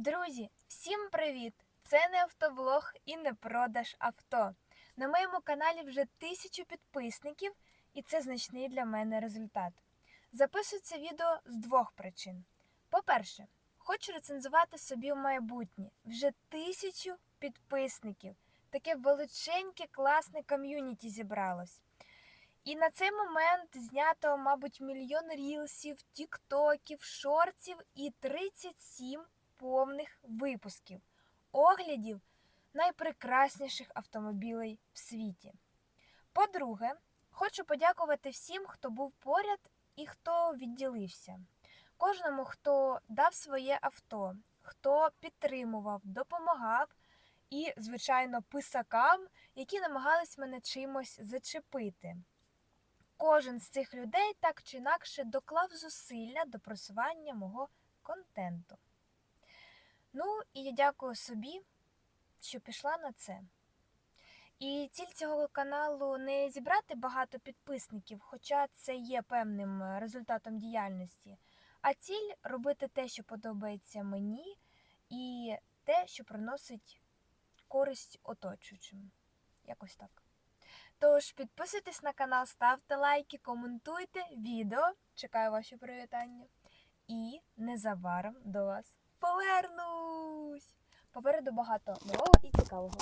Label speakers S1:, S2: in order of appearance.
S1: Друзі, всім привіт! Це не автоблог і не продаж авто. На моєму каналі вже тисячу підписників, і це значний для мене результат. Записую це відео з двох причин. По-перше, хочу рецензувати собі в майбутнє вже тисячу підписників. Таке величеньке, класне ком'юніті зібралось. І на цей момент знято, мабуть, мільйон рілсів, тіктоків, шортів і 37 повних випусків оглядів найпрекрасніших автомобілей в світі. По-друге, хочу подякувати всім, хто був поряд і хто відділився. Кожному, хто дав своє авто, хто підтримував, допомагав, і, звичайно, писакам, які намагались мене чимось зачепити. Кожен з цих людей так чи інакше доклав зусилля до просування мого контенту. Ну, і я дякую собі, що пішла на це. І ціль цього каналу не зібрати багато підписників, хоча це є певним е, результатом діяльності, а ціль робити те, що подобається мені, і те, що приносить користь оточуючим. Якось так. Тож підписуйтесь на канал, ставте лайки, коментуйте відео. Чекаю ваші привітання. І незабаром до вас повернусь. Попереду багато нового і цікавого.